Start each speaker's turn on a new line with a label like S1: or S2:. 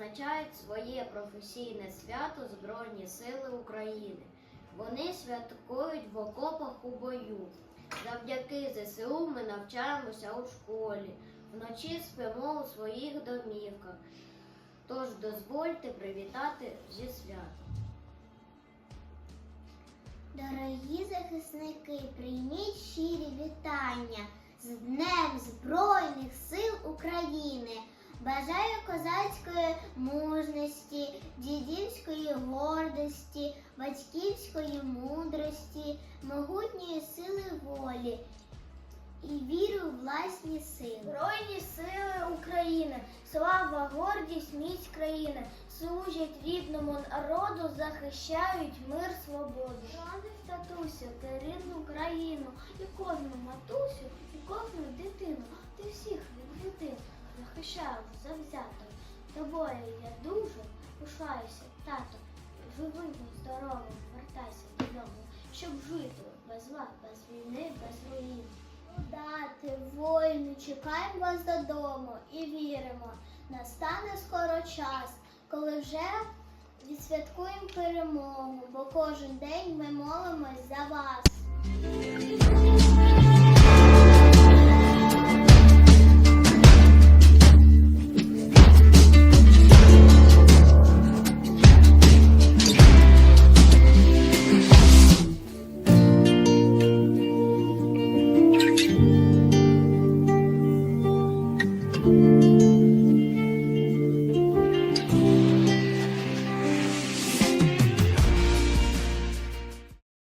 S1: відзначають своє професійне свято Збройні Сили України. Вони святкують в окопах у бою. Завдяки ЗСУ ми навчаємося у школі, вночі спимо у своїх домівках. Тож дозвольте привітати зі святом.
S2: Дорогі захисники, прийміть щирі вітання з Днем Збройних сил України. Бажаю козацької мужності, дідівської гордості, батьківської мудрості, могутньої сили волі і віри у власні сили.
S3: Збройні сили України, слава, гордість, міць країни, служать рідному народу, захищають мир, свободу. Шановних татусю, ти рідну країну, захищаєш завзято. Тобою я дуже пишаюся, тато. Живим, здоровим, вертайся додому, щоб жити без зла, без війни, без руїн.
S2: Дати, воїни, чекаємо вас додому і віримо. Настане скоро час, коли вже відсвяткуємо перемогу, бо кожен день ми молимось за вас.